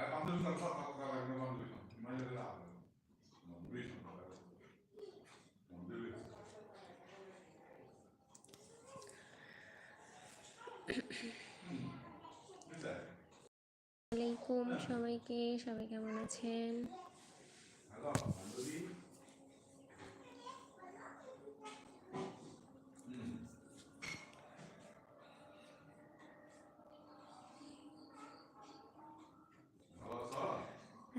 అందరికీ ఒక రెండు మంది మహిళలు আসসালামাইকুম সবাইকে সবাই কেমন আছেন?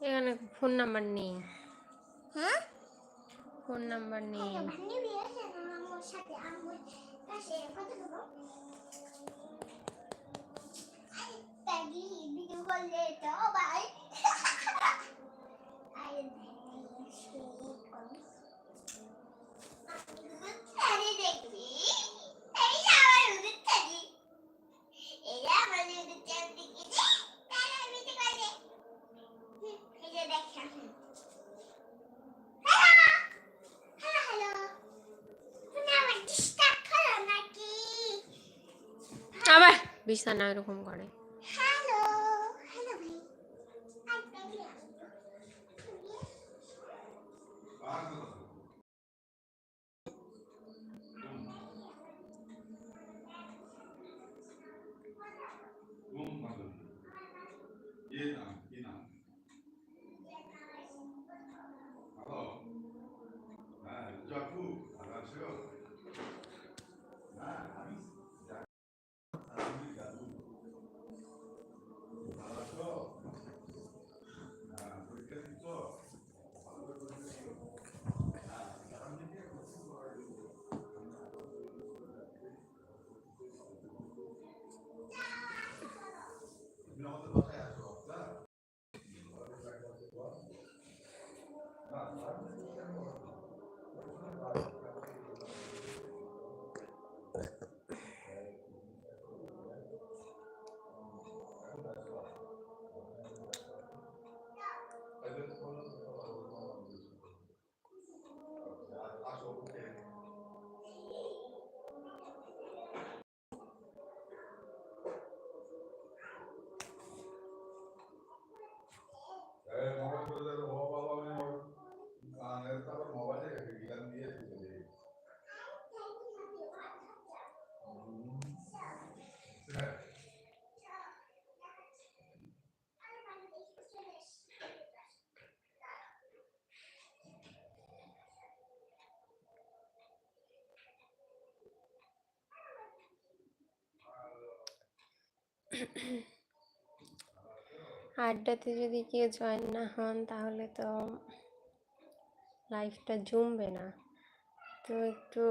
এখানে ফোন নাম্বার নেই। হ্যাঁ? ফোন নাম্বার নেই। ভিডিও কল দে তো ভাই। বিছানা এরকম করে। হ্যালো আড্ডাতে যদি কেউ জয়েন না হন, তাহলে তো লাইফটা জমবে না। তো একটু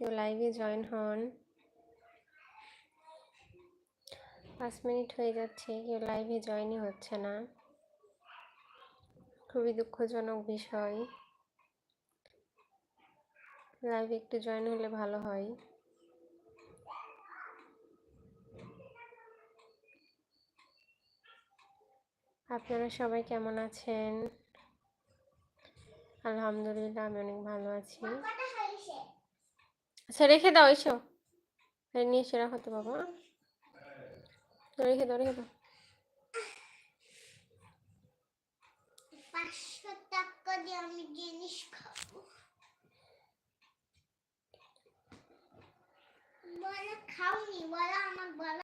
কেউ লাইভে জয়েন হন। পাঁচ মিনিট হয়ে যাচ্ছে, কেউ লাইভে জয়েনই হচ্ছে না। খুবই দুঃখজনক বিষয়। লাইভে একটু জয়েন হলে ভালো হয়। আপনারা সবাই কেমন আছেন? আলহামদুলিল্লাহ, আমি অনেক ভালো আছি। আচ্ছা রেখে দাও, এসো। নিয়ে এসে রাখো তো বাবা। রেখে দাও রেখে দাও। পাঁচশো টাকা দিয়ে জিনিস খাব। খাওনি? বলো আমার বলো।